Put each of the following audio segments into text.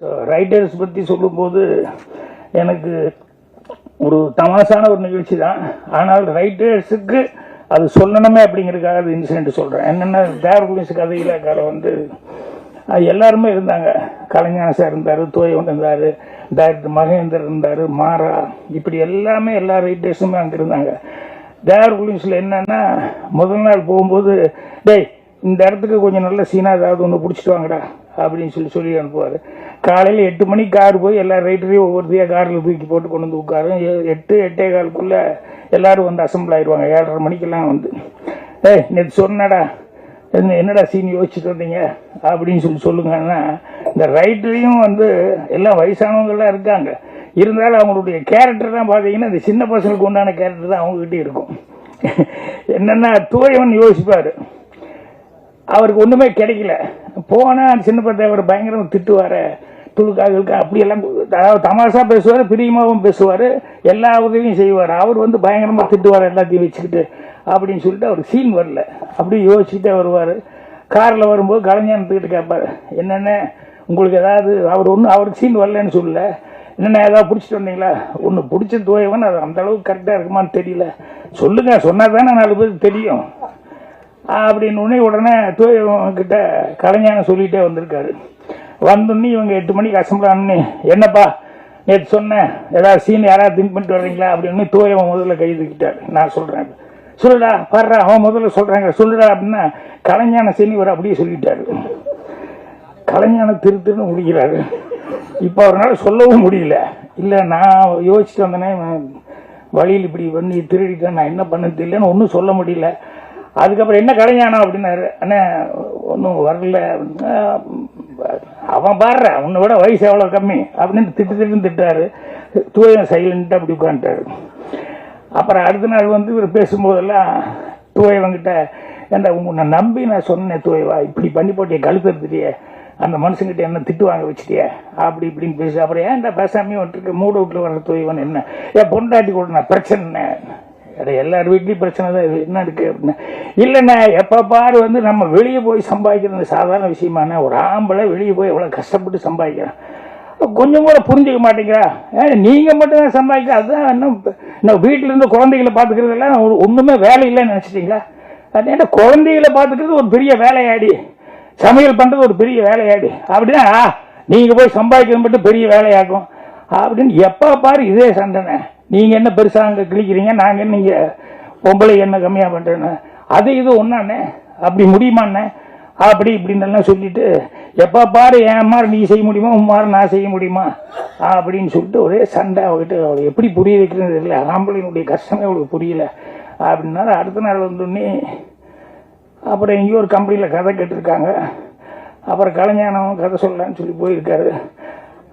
So writers பற்றி சொல்லும்போது எனக்கு ஒரு தமாசான ஒரு நிகழ்ச்சி தான். ஆனால் ரைட்டர்ஸுக்கு அது சொல்லணுமே அப்படிங்கிறதுக்காக அது இன்சிடென்ட் சொல்கிறேன் என்னென்ன தேவகுலிஸ் கதையில் கதை வந்து எல்லாருமே இருந்தாங்க. கலைஞான சார் இருந்தார் தோயவன் இருந்தார் டாக்டர் மகேந்தர் இருந்தார் மாறா இப்படி எல்லாமே எல்லா ரைட்டர்ஸுமே அங்கே இருந்தாங்க. தேவர் குலின்ஸில் என்னென்னா முதல் நாள் போகும்போது டேய் இந்த இடத்துக்கு கொஞ்சம் நல்ல சீனாக ஏதாவது ஒன்று பிடிச்சிட்டு வாங்கடா அப்படின்னு சொல்லி சொல்லி அனுப்புவார். காலையில் எட்டு மணிக்கு கார் போய் எல்லா ரைட்டரையும் ஒவ்வொருத்தையாக காரில் தூக்கி போட்டு கொண்டு வந்து உட்காரும் எ- எட்டு எட்டே காலுக்குள்ளே எல்லாரும் வந்து அசம்பிள் ஆயிடுவாங்க. ஏழரை மணிக்கெல்லாம் வந்து ஏய் நேற்று சொன்னடா என்ன என்னடா சீன் யோசிச்சுட்டு வந்தீங்க? அப்படின்னு சொல்லி சொல்லுங்கன்னா இந்த ரைட்டரையும் வந்து எல்லாம் வயசானவங்களாம் இருக்காங்க. இருந்தாலும் அவங்களுடைய கேரக்டர் தான் பார்த்தீங்கன்னா இந்த சின்ன பசங்களுக்கு உண்டான கேரக்டர் தான் அவங்ககிட்ட இருக்கும். என்னென்னா தூயவன் யோசிப்பார். அவருக்கு ஒன்றுமே கிடைக்கல. போனால் சின்ன பத்த அவர் பயங்கரமாக திட்டுவார். துளுக்காக அப்படியெல்லாம் அதாவது தமாஷாக பேசுவார் பிரியமாகவும் பேசுவார் எல்லா உதவியும் செய்வார். அவர் வந்து பயங்கரமாக திட்டுவார் எல்லாத்தையும் வச்சுக்கிட்டு அப்படின்னு சொல்லிட்டு அவர் சீன் வரல. அப்படி யோசிச்சுட்டே வருவார். காரில் வரும்போது கலைஞர்கிட்ட கேட்பார் என்னென்ன உங்களுக்கு ஏதாவது அவர் ஒன்றும் அவருக்கு சீன் வரலன்னு சொல்லல. என்னென்ன ஏதாவது பிடிச்சிட்டு வந்தீங்களா? ஒன்று பிடிச்ச தோயவன் அது அந்த அளவுக்கு கரெக்டாக இருக்குமான்னு தெரியல. சொல்லுங்கள் சொன்னால் தானே நாலு பேருக்கு தெரியும். அப்படின்னு உடனே உடனே தூயவன் கிட்ட கலைஞான சொல்லிட்டே வந்திருக்காரு. வந்தோடனே இவங்க எட்டு மணிக்கு அசம்பிளான்னு என்னப்பா நேற்று சொன்னேன் ஏதாவது சீன் யாராவது திங்க் பண்ணிட்டு வர்றீங்களா? அப்படின்னு தூயவன் முதல்ல கை நான் சொல்கிறேன் சொல்லுடா பாடுறா அவன் முதல்ல சொல்கிறாங்க சொல்லுடா அப்படின்னா கலைஞான சீனி இவர் அப்படியே சொல்லிட்டாரு. கலைஞான திரு திருன்னு முடிக்கிறாரு. இப்போ அவரால் சொல்லவும் முடியல. இல்லை நான் யோசிச்சுட்டு வந்தேனே வழியில் இப்படி பண்ணி திருடிட்டேன் நான் என்ன பண்ண தெரியலன்னு ஒன்றும் சொல்ல முடியல. அதுக்கப்புறம் என்ன கலைஞானம் அப்படின்னாரு அண்ணே ஒன்றும் வரல. அவன் பாடுற உன்னை விட வயசு எவ்வளோ கம்மி. அப்படின்னு திட்டு திட்டுன்னு திட்டாரு. தூயம் சைலண்ட்டாக அப்படி உட்காந்துட்டாரு அப்புறம் அடுத்த நாள் வந்து இவர் பேசும்போதெல்லாம் தூயவங்கிட்ட ஏன்டா உன்னை நம்பி நான் சொன்னேன் தூயவா இப்படி பண்ணி போட்டிய கழுத்து எடுத்துட்டியே அந்த மனுஷங்கிட்ட என்ன திட்டு வாங்க வச்சுட்டியே? அப்படி இப்படின்னு பேசி அப்புறம் ஏன்டா பேசாமே வந்துட்டு மூடு வீட்டில் வர தூயவன் என்ன? ஏன் பொண்டாட்டி கூட நான் பிரச்சனை அது எல்லார் வீட்லேயும் பிரச்சனை தான். இது என்ன இருக்குது அப்படின்னு இல்லைண்ணா எப்போ பாரு வந்து நம்ம வெளியே போய் சம்பாதிக்கிறது சாதாரண விஷயமாண்ணே. ஒரு ஆம்பளை வெளியே போய் எவ்வளோ கஷ்டப்பட்டு சம்பாதிக்கிறான். கொஞ்சம் கூட புரிஞ்சுக்க மாட்டேங்கிறா. ஏன் நீங்கள் மட்டும்தான் சம்பாதிக்க அதுதான் இன்னும் நான் வீட்டிலேருந்து குழந்தைகளை பார்த்துக்கிறதெல்லாம் ஒன்றுமே வேலை இல்லைன்னு நினச்சிட்டீங்களா? அது என்ன குழந்தைகளை பார்த்துக்கிறது ஒரு பெரிய வேலையாடி. சமையல் பண்ணுறது ஒரு பெரிய வேலையாடி. அப்படின்னா நீங்கள் போய் சம்பாதிக்கிறது மட்டும் பெரிய வேலையாகும் அப்படின்னு எப்போ பாரு இதே சண்டைண்ணே. நீங்கள் என்ன பெருசாக அங்கே கிழிக்கிறீங்க நாங்கள் நீங்கள் பொம்பளை என்ன கம்மியாக பண்ணுறேன்னு அது இது ஒன்றாண்ணே அப்படி முடியுமாண்ணே? அப்படி இப்படின்னெல்லாம் சொல்லிட்டு எப்போ பாரு என் மாதிரி நீ செய்ய முடியுமா உன் மாதிரி நான் செய்ய முடியுமா? அப்படின்னு சொல்லிட்டு ஒரே சண்டை அவகிட்ட அவளை எப்படி புரிய வைக்கிறது தெரியல. ஆம்பளையினுடைய கஷ்டமே அவளுக்கு புரியல. அப்படின்னாரு. அடுத்த நாள் வந்தோடனே அப்புறம் எங்கேயோ ஒரு கம்பெனியில் கதை கேட்டிருக்காங்க. அப்புறம் கலைஞானம் கதை சொல்லலான்னு சொல்லி போயிருக்காரு.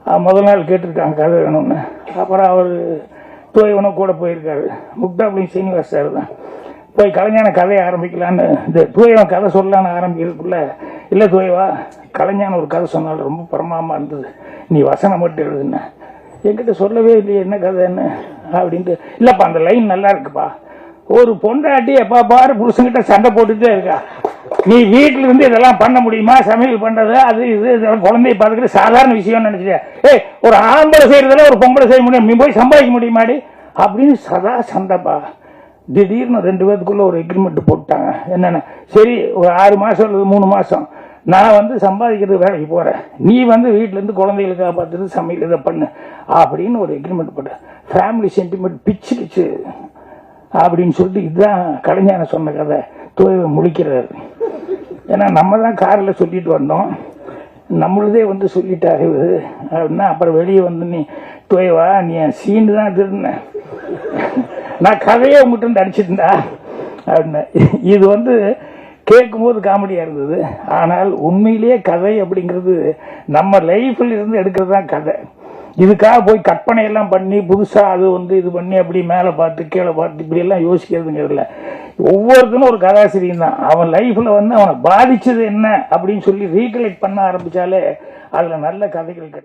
முதல் நாள் கேட்டிருக்காங்க கதை வேணும்னு. அப்புறம் அவர் தோய்வனும் கூட போயிருக்காரு. முக்தாபுலி சீனிவாஸ் சார் தான். போய் கலைஞான கதையை ஆரம்பிக்கலான்னு. இந்த தூயவன் கதை சொல்லலான்னு ஆரம்பிக்கிறதுக்குள்ள இல்லை தூயவா கலைஞான ஒரு கதை சொன்னாலும் ரொம்ப பிரமாமா இருந்தது. நீ வசனம் மட்டும் எழுதுன. என்கிட்ட சொல்லவே இல்லையே என்ன கதை என்ன அப்படின்ட்டு இல்லைப்பா அந்த லைன் நல்லா இருக்குப்பா. ஒரு பொண்டாட்டி எப்பா பாரு புருஷங்கிட்ட சண்டை போட்டுட்டே இருக்கா. நீ வீட்டுல இருந்து இதெல்லாம் பண்ண முடியுமா? சமையல் பண்றது அது இது குழந்தைய பார்த்துக்கிட்டு சாதாரண விஷயம்னு நினைச்சிட்டியா? ஏய் ஒரு ஆம்பளை செய்யறதுல ஒரு பொம்பளை செய்ய முடியும். நீ போய் சம்பாதிக்க முடியுமாடி? அப்படின்னு சதா சந்தப்பா திடீர்னு ரெண்டு பேத்துக்குள்ள ஒரு எக்ரிமெண்ட் போட்டாங்க. என்னென்ன? சரி ஒரு ஆறு மாசம் அல்லது மூணு மாசம். நான் வந்து சம்பாதிக்கிறது வேலைக்கு போறேன். நீ வந்து வீட்டிலேருந்து குழந்தைகளை சமையல் இதை பண்ணு. அப்படின்னு ஒரு எக்ரிமெண்ட் போட்டேன் ஃபேமிலி சென்டிமெண்ட் பிச்சு பிச்சு அப்படின்னு சொல்லிட்டு இதுதான் கலைஞான சொன்ன கதை. தூய முழிக்கிறாரு. ஏன்னா நம்ம தான் காரில் சொல்லிட்டு வந்தோம். நம்மளதே வந்து சொல்லிட்டாரு இவரு. அப்படின்னா அப்புறம் வெளியே வந்து நீ தூயவா நீ என் சீண்டு தான் திருந்தேன் நான் கதையை உங்ககிட்ட இருந்து அடிச்சிருந்தா அப்படின்னு இது வந்து கேட்கும்போது காமெடியாக இருந்தது. ஆனால் உண்மையிலேயே கதை அப்படிங்கிறது நம்ம லைஃப்பில் இருந்து எடுக்கிறது தான் கதை. இதுக்காக போய் கற்பனையெல்லாம் பண்ணி புதுசாக அது வந்து இது பண்ணி அப்படி மேலே பார்த்து கீழே பார்த்து இப்படியெல்லாம் யோசிக்கிறதுங்கிறதுல ஒவ்வொருத்தனும் ஒரு கதாசிரியன் தான். அவன் லைஃப்ல வந்து அவனை பாதிச்சது என்ன அப்படின்னு சொல்லி ரீகலெக்ட் பண்ண ஆரம்பிச்சாலே அதுல நல்ல கதைகள் கிடைக்கும்